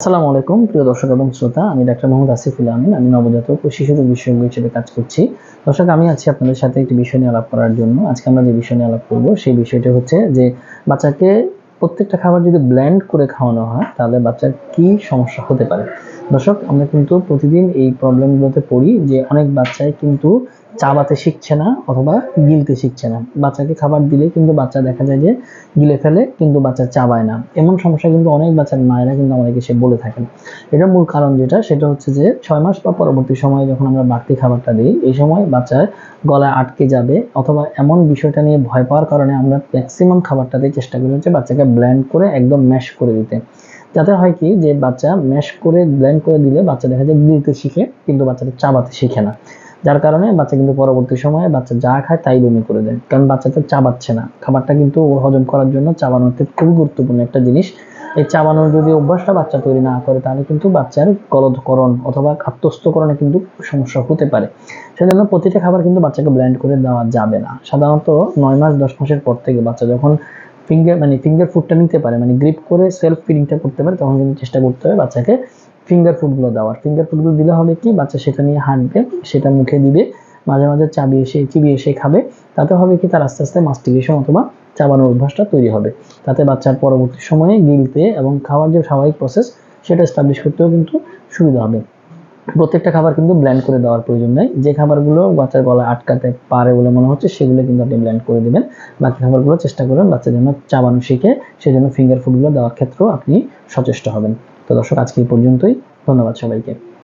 আসসালামু আলাইকুম, প্রিয় দর্শক এবং শ্রোতা। আমি ডাক্তার মোহাম্মদ আসিফুল আমিন। আমি নবজাতক ও শিশু রোগ বিশেষজ্ঞ হিসেবে কাজ করছি। দর্শক, আমি আছি আপনাদের সাথে একটি বিষয় নিয়ে আলাপ করার জন্য। আজকে আমরা যে বিষয় নিয়ে আলাপ করব, সেই বিষয়টা হচ্ছে যে বাচ্চাকে প্রত্যেকটা খাবার যদি ব্ল্যান্ড করে খাওয়ানো হয়, তাহলে বাচ্চার কি সমস্যা হতে পারে? দর্শক, আমরা কিন্তু প্রতিদিন এই প্রবলেমগুলোতে পড়ি যে অনেক বাচ্চাই কিন্তু চাবাতে শিখছে না অথবা গিলতে শিখছে না। বাচ্চাকে খাবার দিলে কিন্তু বাচ্চা দেখা যায় যে গিলে ফেলে, কিন্তু বাচ্চা চাবায় না। এমন সমস্যা কিন্তু অনেক বাচ্চার মায়েরা কিন্তু আমাদেরকে সে বলে থাকেন। এটার মূল কারণ যেটা, সেটা হচ্ছে যে ছয় মাস বা পরবর্তী সময়ে যখন আমরা বাড়তি খাবারটা দিই, এই সময় বাচ্চার গলায় আটকে যাবে অথবা এমন বিষয়টা নিয়ে ভয় পাওয়ার কারণে আমরা ম্যাক্সিমাম খাবারটা দিয়ে চেষ্টা করি হচ্ছে বাচ্চাকে ব্ল্যান্ড করে একদম ম্যাশ করে দিতে। যাতে হয় কি যে বাচ্চা ম্যাশ করে ব্লেন্ড করে দিলে বাচ্চা দেখা যায় গিলতে শিখে, কিন্তু বাচ্চাটা চাবাতে শিখে না। যার কারণে বাচ্চা কিন্তু পরবর্তী সময়ে বাচ্চা যা খায় তাই বমি করে দেয়। কারণ বাচ্চাটা চাবাচ্ছে না। খাবারটা কিন্তু ও হজম করার জন্য চাবানোতে খুবই গুরুত্বপূর্ণ একটা জিনিস। এই চাবানোর যদি অভ্যাসটা বাচ্চা তৈরি না করে, তাহলে কিন্তু বাচ্চার গলদকরণ অথবা আত্মস্থকরণে কিন্তু সমস্যা হতে পারে। সেজন্য প্রতিটা খাবার কিন্তু বাচ্চাকে ব্ল্যান্ড করে দেওয়া যাবে না। সাধারণত নয় মাস, দশ মাসের পর থেকে বাচ্চা যখন ফিঙ্গার মানে ফিঙ্গার ফুডটা নিতে পারে মানে গ্রিপ করে সেলফ ফিডিংটা করতে পারে, তখন কিন্তু চেষ্টা করতে হবে বাচ্চাকে ফিঙ্গার ফুডগুলো দেওয়ার। ফিঙ্গার ফুডগুলো দিলে হবে কি, বাচ্চা সেটা নিয়ে হাঁটবে, সেটা মুখে দিবে, মাঝে মাঝে চাবিয়ে এসে চিবিয়ে এসে খাবে, তাতে হবে কি, তার আস্তে আস্তে মাস্টিকেশন অথবা চাবানোর অভ্যাসটা তৈরি হবে। তাতে বাচ্চার পরবর্তী সময়ে গিলতে এবং খাওয়ার যে স্বাভাবিক প্রসেস সেটা এস্টাবলিশ করতেও কিন্তু সুবিধা হবে। প্রত্যেকটা খাবার কিন্তু ব্ল্যান্ড করে দেওয়ার প্রয়োজন নাই। যে খাবারগুলো বাচ্চার গলা আটকাতে পারে বলে মনে হচ্ছে, সেগুলো কিন্তু আপনি ব্ল্যান্ড করে দেবেন। বাকি খাবারগুলো চেষ্টা করবেন বাচ্চা যেন চাবানো শিখে, সেজন্য ফিঙ্গার ফুডগুলো দেওয়ার ক্ষেত্রেও আপনি সচেষ্ট হবেন। তো দর্শক, আজকে এই পর্যন্তই। ধন্যবাদ সবাইকে।